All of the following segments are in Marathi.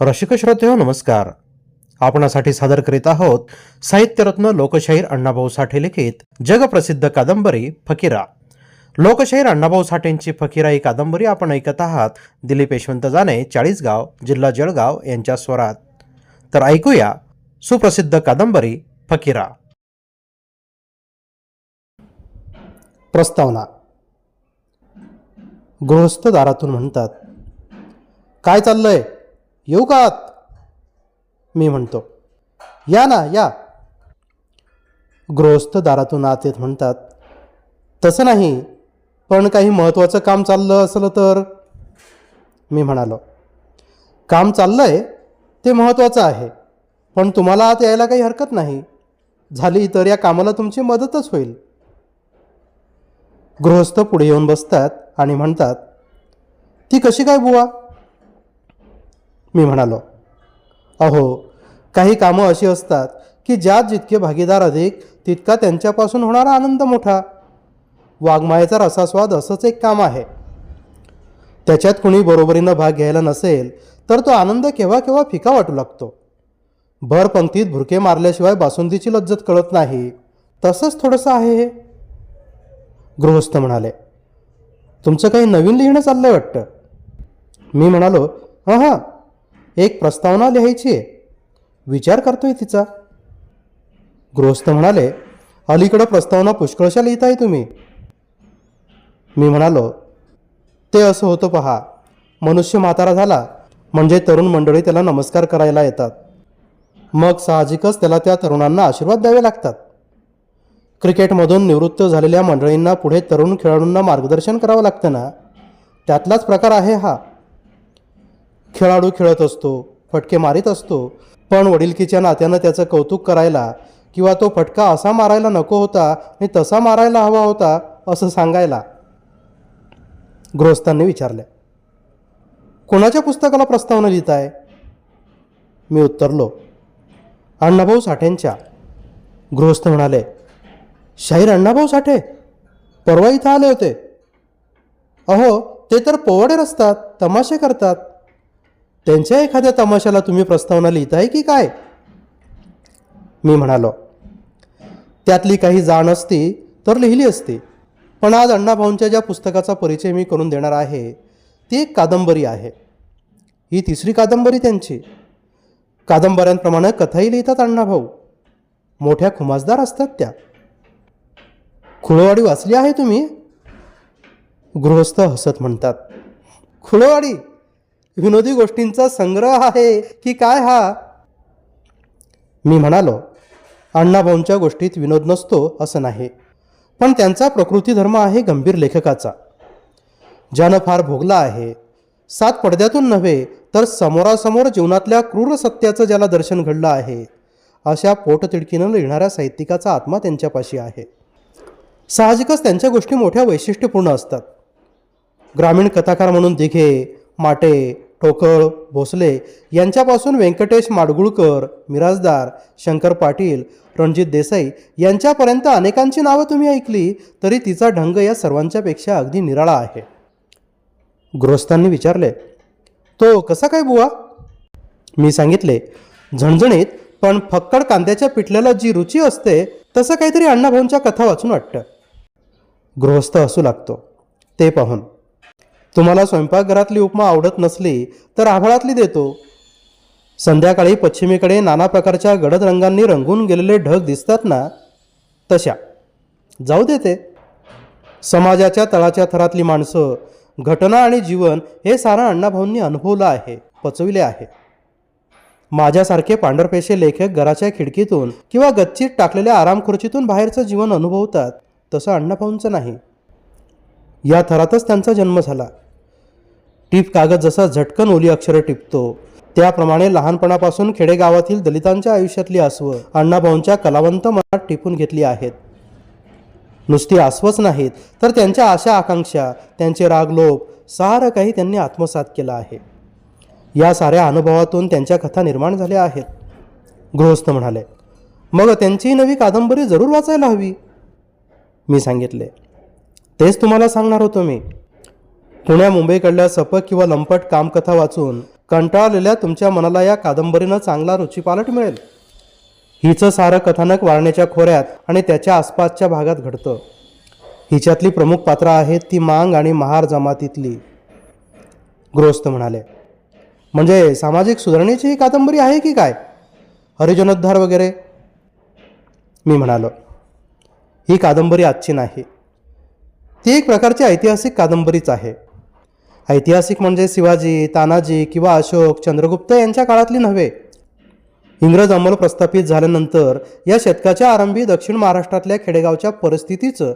रसिक श्रोते नमस्कार. आपणासाठी सादर करीत आहोत साहित्यरत्न लोकशाहीर अण्णाभाऊ साठे लिखित जगप्रसिद्ध कादंबरी फकीरा. लोकशाहीर अण्णाभाऊ साठेंची फकीरा ही कादंबरी आपण ऐकत आहात. दिलीप यशवंत जाने चाळीसगाव जिल्हा जळगाव यांच्या स्वरात. तर ऐकूया सुप्रसिद्ध कादंबरी फकीरा. प्रस्तावना. गृहस्थ दारातून म्हणतात काय चाललंय? येऊ का आत मी म्हणतो. या ना या. गृहस्थ दारातून आत येत म्हणतात तसं नाही पण काही महत्त्वाचं काम चाललं असलं तर? मी म्हणालो काम चाललं आहे ते महत्त्वाचं आहे पण तुम्हाला आत यायला काही हरकत नाही. झाली तर या कामाला तुमची मदतच होईल. गृहस्थ पुढे येऊन बसतात आणि म्हणतात ती कशी काय बुवा? मी म्हणालो. अहो काही कामं अशी असतात की ज्यात जितके भागीदार अधिक तितका त्यांच्यापासून होणारा आनंद मोठा. वाघमायेचा रसास्वाद असंच एक काम आहे. त्याच्यात कुणी बरोबरीनं भाग घ्यायला नसेल तर तो आनंद केव्हा केव्हा फिका वाटू लागतो. भर पंक्तीत भुरके मारल्याशिवाय बासुंदीची लज्जत कळत नाही. तसंच थोडंसं आहे हे. गृहस्थ म्हणाले तुमचं काही नवीन लिहिणं चाललंय वाटतं? मी म्हणालो हां हां एक प्रस्तावना लिहायची आहे. विचार करतोय तिचा. गृहस्थ म्हणाले अलीकडं प्रस्तावना पुष्कळशा लिहिताय तुम्ही. मी म्हणालो ते असं होतं पहा. मनुष्य म्हातारा झाला म्हणजे तरुण मंडळी त्याला नमस्कार करायला येतात. मग साहजिकच त्याला त्या तरुणांना आशीर्वाद द्यावे लागतात. क्रिकेटमधून निवृत्त झालेल्या मंडळींना पुढे तरुण खेळाडूंना मार्गदर्शन करावं लागतं ना? त्यातलाच प्रकार आहे हा. खेळाडू खेळत असतो फटके मारीत असतो. पण वडिलकीच्या नात्यानं त्याचं कौतुक करायला किंवा तो फटका असा मारायला नको होता आणि तसा मारायला हवा होता असं सांगायला गृहस्थांनी विचारले. कोणाच्या पुस्तकाला प्रस्तावना लिहिताय? मी उत्तरलो. अण्णाभाऊ साठेंच्या. गृहस्थ म्हणाले शाहीर अण्णाभाऊ साठे परवा इथं आले होते. अहो ते तर पोवाडे असतात तमाशे करतात. त्यांच्या एखाद्या तमाशाला तुम्ही प्रस्तावना लिहिताय की काय? मी म्हणालो त्यातली काही जाण असती तर लिहिली असती. पण आज अण्णाभाऊंच्या ज्या पुस्तकाचा परिचय मी करून देणार आहे ती एक कादंबरी आहे. ही तिसरी कादंबरी त्यांची. कादंबऱ्यांप्रमाणे कथाही लिहितात अण्णाभाऊ मोठ्या खुमासदार असतात त्या. खुळवाडी वाचली आहे तुम्ही? गृहस्थ हसत म्हणतात. खुळवाडी! विनोदी गोष्टींचा संग्रह आहे की काय हा? मी म्हणालो अण्णाभाऊंच्या गोष्टीत विनोद नसतो असं नाही पण त्यांचा प्रकृती धर्म आहे गंभीर लेखकाचा. ज्यानं फार भोगला आहे सात पडद्यातून नव्हे तर समोरासमोर जीवनातल्या क्रूर सत्याचं ज्याला दर्शन घडलं आहे अशा पोटतिडकीनं लिहिणाऱ्या साहित्यिकाचा आत्मा त्यांच्यापाशी आहे. साहजिकच त्यांच्या गोष्टी मोठ्या वैशिष्ट्यपूर्ण असतात. ग्रामीण कथाकार म्हणून दिघे माटे ठोकळ भोसले यांच्यापासून व्यंकटेश माडगुळकर मिराजदार शंकर पाटील रणजित देसाई यांच्यापर्यंत अनेकांची नावं तुम्ही ऐकली तरी तिचा ढंग या सर्वांच्यापेक्षा अगदी निराळा आहे. गृहस्थांनी विचारले तो कसा काय बुवा? मी सांगितले झणझणीत पण फक्कड कांद्याच्या पिठल्याला जी रुची असते तसं काहीतरी अण्णाभाऊंच्या कथा वाचून वाटतं. गृहस्थ असू लागतो. ते पाहून तुम्हाला स्वयंपाकघरातली उपमा आवडत नसली तर आभाळातली देतो. संध्याकाळी पश्चिमेकडे नाना प्रकारच्या गडद रंगांनी रंगून गेलेले ढग दिसतात ना? तशा. जाऊ देते समाजाच्या तळाच्या थरातली माणसं घटना आणि जीवन हे सारं अण्णाभाऊंनी अनुभवलं आहे पचविले आहे. माझ्यासारखे पांढरपेशे लेखक घराच्या खिडकीतून किंवा गच्चीत टाकलेल्या आरामखुर्चीतून बाहेरचं जीवन अनुभवतात तसं अण्णाभाऊंचं नाही. या थरातच त्यांचा जन्म झाला. टीप कागद जसा झटकन ओली अक्षरं टिपतो त्याप्रमाणे लहानपणापासून खेडेगावातील दलितांच्या आयुष्यातली आसवं अण्णाभाऊंच्या कलावंत मनात टिपून घेतली आहेत. नुसती आसवच नाहीत तर त्यांच्या आशा आकांक्षा त्यांचे रागलोभ सारं काही त्यांनी आत्मसात केलं आहे. या साऱ्या अनुभवातून त्यांच्या कथा निर्माण झाल्या आहेत. गृहस्थ म्हणाले मग त्यांची नवी कादंबरी जरूर वाचायला हवी. मी सांगितले तेच तुम्हाला सांगणार होतो मी. पुण्या मुंबईकडल्या सपक किंवा लंपट कामकथा वाचून कंटाळलेल्या तुमच्या मनाला या कादंबरीनं चांगला रुचीपालट मिळेल. हिचं सारं कथानक वारण्याच्या खोऱ्यात आणि त्याच्या आसपासच्या भागात घडतं. हिच्यातली प्रमुख पात्रं आहेत ती मांग आणि महार जमातीतली. गृहस्थ म्हणाले म्हणजे सामाजिक सुधारणेची ही कादंबरी आहे की काय? हरिजनोद्धार वगैरे? मी म्हणालो ही कादंबरी आजची नाही. ती एक प्रकारची ऐतिहासिक कादंबरीच आहे. ऐतिहासिक म्हणजे शिवाजी तानाजी किंवा अशोक चंद्रगुप्त यांच्या काळातली नव्हे. इंग्रज अंमल प्रस्थापित झाल्यानंतर या शतकाच्या आरंभी दक्षिण महाराष्ट्रातल्या खेडेगावच्या परिस्थितीचं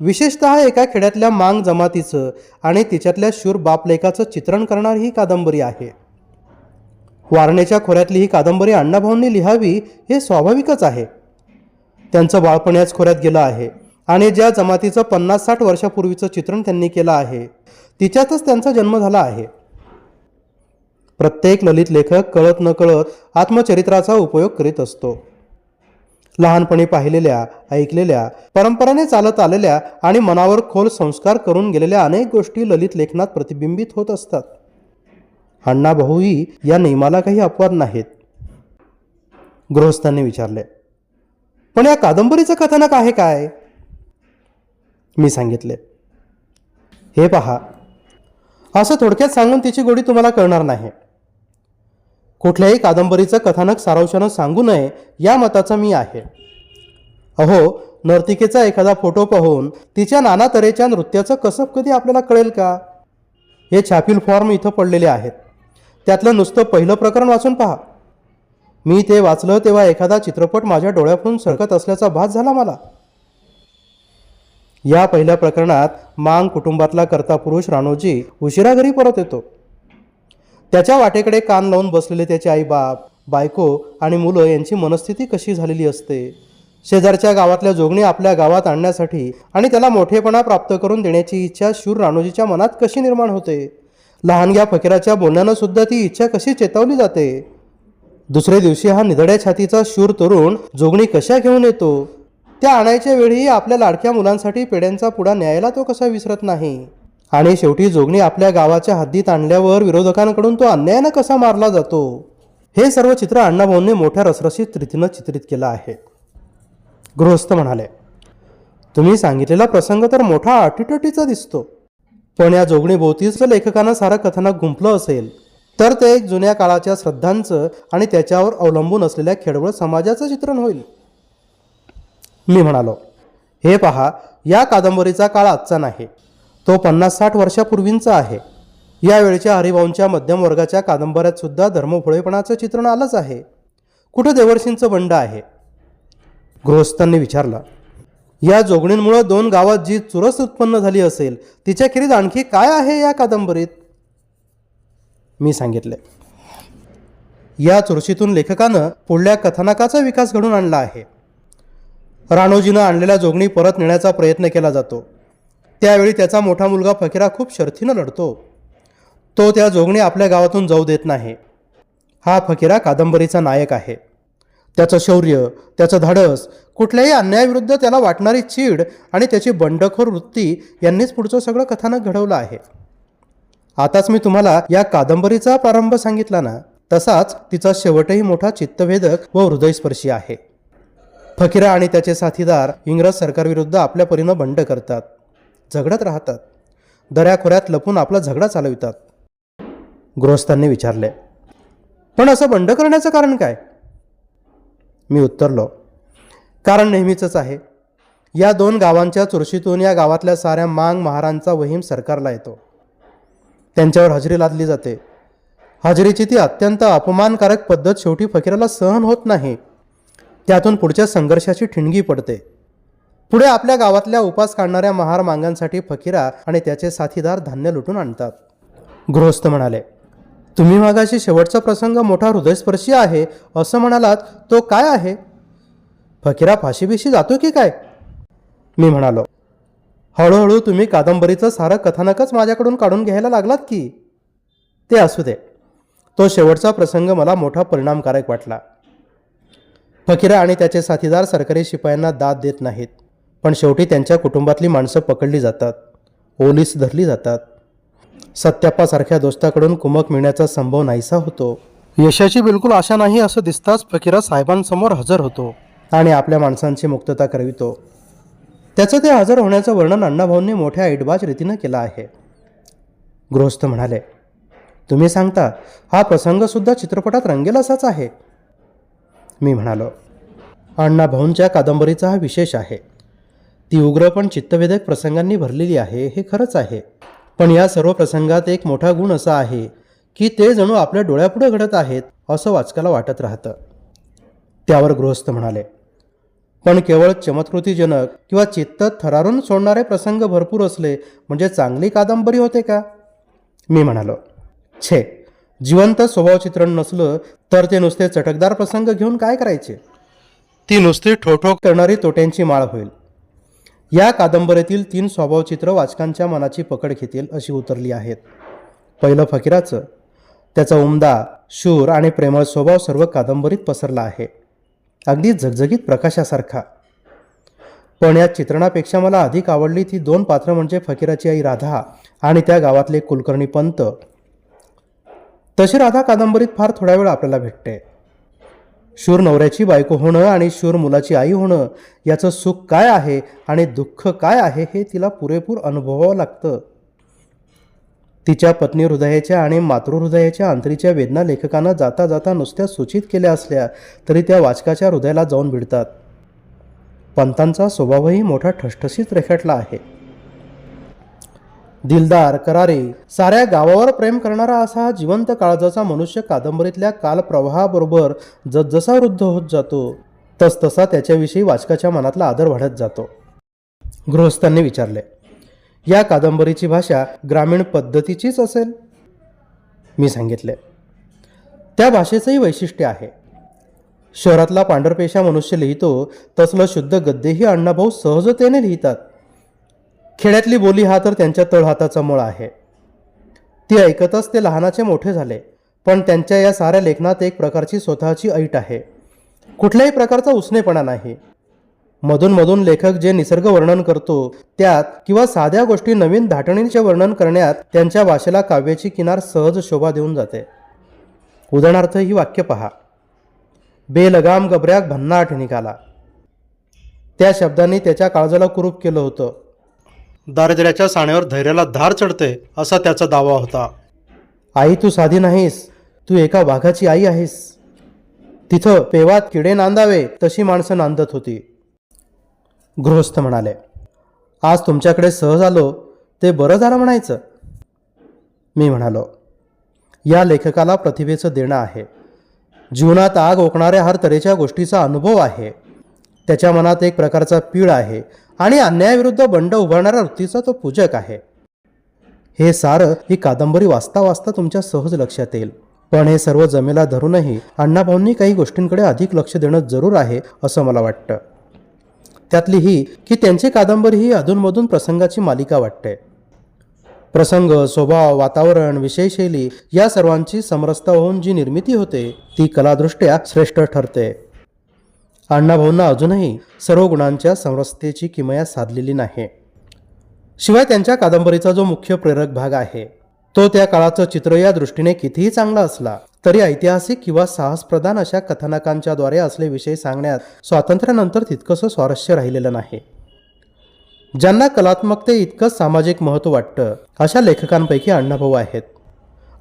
विशेषतः एका खेड्यातल्या मांग जमातीचं आणि तिच्यातल्या शूर बापलेकाचं चित्रण करणारी ही कादंबरी आहे. वारणेच्या खोऱ्यातली ही कादंबरी अण्णाभाऊंनी लिहावी हे स्वाभाविकच आहे. त्यांचं बाळपण याच खोऱ्यात गेलं आहे आणि ज्या जमातीचं पन्नास साठ वर्षापूर्वीचं चित्रण त्यांनी केलं आहे तिच्यातच त्यांचा जन्म झाला आहे. प्रत्येक ललित लेखक कळत न कळत आत्मचरित्राचा उपयोग करीत असतो. लहानपणी पाहिलेल्या ऐकलेल्या परंपरेने चालत आलेल्या आणि मनावर खोल संस्कार करून गेलेल्या अनेक गोष्टी ललित लेखनात प्रतिबिंबित होत असतात. अण्णाभाऊही या नियमाला काही अपवाद नाहीत. गृहस्थांनी विचारले पण या कादंबरीचं कथानक आहे काय? मी सांगितले हे पहा असं थोडक्यात सांगून तिची गोडी तुम्हाला कळणार नाही. कुठल्याही कादंबरीचं कथानक सारांशानं सांगू नये या मताचा मी आहे. अहो नर्तिकेचा एखादा फोटो पाहून तिच्या नाना तऱ्हेच्या नृत्याचं कसं कधी आपल्याला कळेल का? हे छापील फॉर्म इथं पडलेले आहेत. त्यातलं नुसतं पहिलं प्रकरण वाचून पहा. मी ते वाचलं तेव्हा एखादा चित्रपट माझ्या डोळ्यातून सरकत असल्याचा भास झाला मला. या पहिल्या प्रकरणात मांग कुटुंबातला कर्ता पुरुष राणोजी उशिरा घरी परत येतो. त्याच्या वाटेकडे कान लावून बसलेले त्याचे आईबाप बायको आणि मुलं यांची मनस्थिती कशी झालेली असते? शेजारच्या गावातल्या जोगणी आपल्या गावात आणण्यासाठी आणि त्याला मोठेपणा प्राप्त करून देण्याची इच्छा शूर राणोजीच्या मनात कशी निर्माण होते? लहानग्या फकीराच्या बोलण्यानं सुद्धा ती इच्छा कशी चेतवली जाते? दुसऱ्या दिवशी हा निधड्या छातीचा शूर तरुण जोगणी कशा घेऊन येतो? त्या आणायच्या वेळी आपल्या लाडक्या मुलांसाठी पेड्यांचा पुडा न्यायला तो कसा विसरत नाही? आणि शेवटी जोगणी आपल्या गावाच्या हद्दीत आणल्यावर विरोधकांकडून तो अन्यायानं कसा मारला जातो? हे सर्व चित्र अण्णाभाऊंनी मोठ्या रसरशीत रीतीनं चित्रित केलं आहे. गृहस्थ म्हणाले तुम्ही सांगितलेला प्रसंग तर मोठा अटीटटीचा दिसतो. पण या जोगणीभोवतीच लेखकानं सारं कथानक गुंपलं असेल तर ते एक जुन्या काळाच्या श्रद्धांचं आणि त्याच्यावर अवलंबून असलेल्या खेडवळ समाजाचं चित्रण होईल. मी म्हणालो हे पहा या कादंबरीचा काळ आजचा नाही. तो पन्नास साठ वर्षापूर्वींचा आहे. यावेळच्या हरिभाऊंच्या मध्यम वर्गाच्या कादंबऱ्यात सुद्धा धर्मभोळेपणाचं चित्रण आलंच आहे. कुठं देवर्षींचं बंड आहे? गृहस्थांनी विचारलं या जोगणींमुळं दोन गावात जी चुरस उत्पन्न झाली असेल तिच्याखेरीज आणखी काय आहे या कादंबरीत? मी सांगितले या चुरशीतून लेखकानं पुढल्या कथानकाचा विकास घडून आणला आहे. राणोजीनं आणलेल्या जोगणी परत नेण्याचा प्रयत्न केला जातो. त्यावेळी त्याचा मोठा मुलगा फकीरा खूप शर्थीनं लढतो तो त्या जोगणी आपल्या गावातून जाऊ देत नाही. हा फकीरा कादंबरीचा नायक आहे. त्याचं शौर्य त्याचं धाडस कुठल्याही अन्यायाविरुद्ध त्याला वाटणारी चीड आणि त्याची बंडखोर वृत्ती यांनीच पुढचं सगळं कथानक घडवलं आहे. आताच मी तुम्हाला या कादंबरीचा प्रारंभ सांगितला ना तसाच तिचा शेवटही मोठा चित्तभेदक व हृदयस्पर्शी आहे. फकीरा आणि त्याचे साथीदार इंग्रज सरकारविरुद्ध आपल्या परीनं बंड करतात. झगडत राहतात. दऱ्याखोऱ्यात लपून आपला झगडा चालवितात. गृहस्थांनी विचारले पण असं बंड करण्याचं कारण काय? मी उत्तरलो कारण नेहमीचंच आहे. या दोन गावांच्या चुरशीतून या गावातल्या साऱ्या मांग महारांचा वहीम सरकारला येतो. त्यांच्यावर हजेरी लादली जाते. हजेरीची ती अत्यंत अपमानकारक पद्धत शेवटी फकीराला सहन होत नाही. त्यातून पुढच्या संघर्षाची ठिणगी पडते. पुढे आपल्या गावातल्या उपास काढणाऱ्या महार मांगांसाठी फकीरा आणि त्याचे साथीदार धान्य लुटून आणतात. गृहस्थ म्हणाले तुम्ही मागाशी शेवटचा प्रसंग मोठा हृदयस्पर्शी आहे असं म्हणालात तो काय आहे? फकीरा फाशीबिशी जातो की काय? मी म्हणालो हळूहळू तुम्ही कादंबरीचं सारं कथानकच माझ्याकडून काढून घ्यायला लागलात की? ते असू दे. तो शेवटचा प्रसंग मला मोठा परिणामकारक वाटला. फकीरा आणि त्याचे साथीदार सरकारी शिपायांना दाद देत नाहीत. पण शेवटी त्यांच्या कुटुंबातली माणसं पकडली जातात. ओलीस धरली जातात. सत्याप्पासारख्या दोस्ताकडून कुमक मिळण्याचा संभव नाहीसा होतो. यशाची बिलकुल आशा नाही असं दिसताच फकीरा साहेबांसमोर हजर होतो आणि आपल्या माणसांची मुक्तता करवितो. त्याचं ते हजर होण्याचं वर्णन अण्णाभाऊंनी मोठ्या ऐटबाज रीतीनं केलं आहे. गृहस्थ म्हणाले तुम्ही सांगता हा प्रसंगसुद्धा चित्रपटात रंगेल असाच आहे. मी म्हणालो. अण्णाभाऊंच्या कादंबरीचा हा विशेष आहे. ती उग्र पण चित्तवेधक प्रसंगांनी भरलेली आहे हे खरंच आहे. पण या सर्व प्रसंगात एक मोठा गुण असा आहे की ते जणू आपल्या डोळ्यापुढे घडत आहेत असं वाचकाला वाटत राहतं. त्यावर गृहस्थ म्हणाले पण केवळ चमत्कृतीजनक किंवा चित्त थरारून सोडणारे प्रसंग भरपूर असले म्हणजे चांगली कादंबरी होते का? मी म्हणालो छे जिवंत स्वभावचित्रण नसलं तर ते नुसते चटकदार प्रसंग घेऊन काय करायचे? ती नुसती ठोठोक करणारी तोट्यांची माळ होईल. या कादंबरीतील तीन स्वभावचित्र वाचकांच्या मनाची पकड घेतील अशी उतरली आहेत. पहिलं फकीराचं. त्याचा उमदा शूर आणि प्रेमळ स्वभाव सर्व कादंबरीत पसरला आहे. अगदी झगझगीत प्रकाशासारखा. पण या चित्रणापेक्षा मला अधिक आवडली ती दोन पात्र म्हणजे फकीराची आई राधा आणि त्या गावातले कुलकर्णी पंत. तशी राधा कादंबरीत फार थोडा वेळ आपल्याला भेटते. शूर नवऱ्याची बायको होणं आणि शूर मुलाची आई होणं याचं सुख काय आहे आणि दुःख काय आहे हे तिला पुरेपूर अनुभवावं लागतं. तिच्या पत्नी हृदयाच्या आणि मातृहृदयाच्या अंतरीच्या वेदना लेखकानं जाता जाता नुसत्या सूचित केल्या असल्या तरी त्या वाचकाच्या हृदयाला जाऊन भिडतात. पंतांचा स्वभावही मोठा ठसठसीत रेखाटला आहे. दिलदार करारी. साऱ्या गावावर प्रेम करणारा असा हा जिवंत काळजाचा मनुष्य कादंबरीतल्या कालप्रवाहाबरोबर जसजसा वृद्ध होत जातो तसतसा त्याच्याविषयी वाचकाच्या मनातला आदर वाढत जातो. गृहस्थांनी विचारले या कादंबरीची भाषा ग्रामीण पद्धतीचीच असेल? मी सांगितले त्या भाषेचंही वैशिष्ट्य आहे. शहरातला पांढरपेशा मनुष्य लिहितो तसलं शुद्ध गद्यही अण्णाभाऊ सहजतेने लिहितात. खेड्यातली बोली हा तर त्यांच्या तळहाताचा मूळ आहे. ती ऐकतच ते लहानाचे मोठे झाले पण त्यांच्या या साऱ्या लेखनात एक प्रकारची स्वतःची ऐट आहे. कुठल्याही प्रकारचा उसनेपणा नाही. मधून मधून लेखक जे निसर्ग वर्णन करतो त्यात किंवा साध्या गोष्टी नवीन धाटणींचे वर्णन करण्यात त्यांच्या भाषेला काव्याची किनार सहज शोभा देऊन जाते. उदाहरणार्थ ही वाक्य पहा. बेलगाम गबऱ्याक भन्नाट निघाला. त्या शब्दांनी त्याच्या काळजाला कुरूप केलं होतं. दारिद्र्याच्या साण्यावर धैर्याला धार चढते असा त्याचा दावा होता. आई तू साधी नाहीस. तू एका वाघाची आई आहेस. तिथं पेवात किडे नांदावे तशी माणसं नांदत होती. गृहस्थ म्हणाले आज तुमच्याकडे सहज आलो ते बरं झालं म्हणायचं. मी म्हणालो या लेखकाला प्रतिभेचं देणं आहे. जीवनात आग ओकणाऱ्या हर तऱ्हेच्या गोष्टीचा अनुभव आहे. त्याच्या मनात एक प्रकारचा पीळ आहे. आणि अन्यायाविरुद्ध बंड उभारणाऱ्या वृत्तीचा तो पूजक आहे. हे सारं ही कादंबरी वाचता वाचता तुमच्या सहज लक्षात येईल. पण हे सर्व जमेला धरूनही अण्णाभाऊंनी काही गोष्टींकडे अधिक लक्ष देणं जरूर आहे असं मला वाटतं. त्यातली ही की त्यांची कादंबरी ही अधूनमधून प्रसंगाची मालिका वाटते. प्रसंग स्वभाव वातावरण विषयशैली या सर्वांची समरसता होऊन जी निर्मिती होते ती कलादृष्ट्या श्रेष्ठ ठरते. अण्णाभाऊंना अजूनही सर्व गुणांच्या समरसतेची किमया साधलेली नाही. शिवाय त्यांच्या कादंबरीचा जो मुख्य प्रेरक भाग आहे तो त्या काळाचं चित्र या दृष्टीने कितीही चांगला असला तरी ऐतिहासिक किंवा साहसप्रधान अशा कथानकांच्याद्वारे असले विषय सांगण्यात स्वातंत्र्यानंतर तितकंसं स्वारस्य राहिलेलं नाही. ज्यांना कलात्मकते इतकंच सामाजिक महत्त्व वाटतं अशा लेखकांपैकी अण्णाभाऊ आहेत.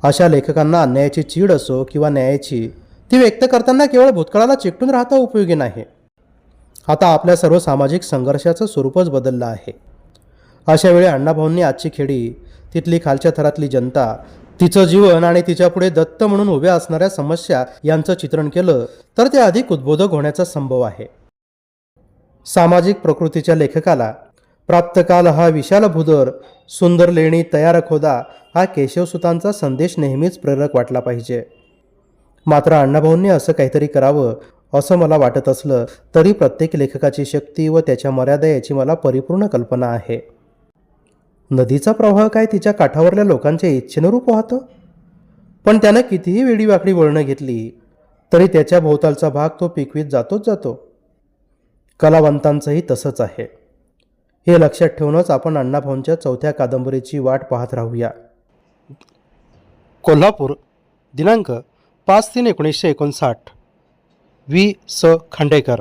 अशा लेखकांना अन्यायाची चीड असो किंवा न्यायाची ती व्यक्त करताना केवळ भूतकाळाला चिकटून राहता उपयोगी नाही. आता आपल्या सर्व सामाजिक संघर्षाचं स्वरूपच बदललं आहे. अशा वेळी अण्णाभाऊंनी आजची खेडी तिथली खालच्या थरातली जनता तिचं जीवन आणि तिच्यापुढे दत्त म्हणून उभ्या असणाऱ्या समस्या यांचं चित्रण केलं तर ते अधिक उद्बोधक होण्याचा संभव आहे. सामाजिक प्रकृतीच्या लेखकाला प्राप्तकाल हा विशाल भूदर सुंदर लेणी तयार खोदा हा केशवसुतांचा संदेश नेहमीच प्रेरक वाटला पाहिजे. मात्र अण्णाभाऊंनी असं काहीतरी करावं असं मला वाटत असलं तरी प्रत्येक लेखकाची शक्ती व त्याच्या मर्यादा याची मला परिपूर्ण कल्पना आहे. नदीचा प्रवाह काय तिच्या काठावरल्या लोकांच्या इच्छेनुरूप वाहतं? पण त्यानं कितीही वेडीवाकडी वळणं घेतली तरी त्याच्या भोवतालचा भाग तो पिकवीत जातोच जातो. कलावंतांचंही तसंच आहे. हे लक्षात ठेवूनच आपण अण्णाभाऊंच्या चौथ्या कादंबरीची वाट पाहत राहूया. कोल्हापूर दिनांक पाच तीन एकोणीसशे एकोणसाठ. वी स. खांडेकर.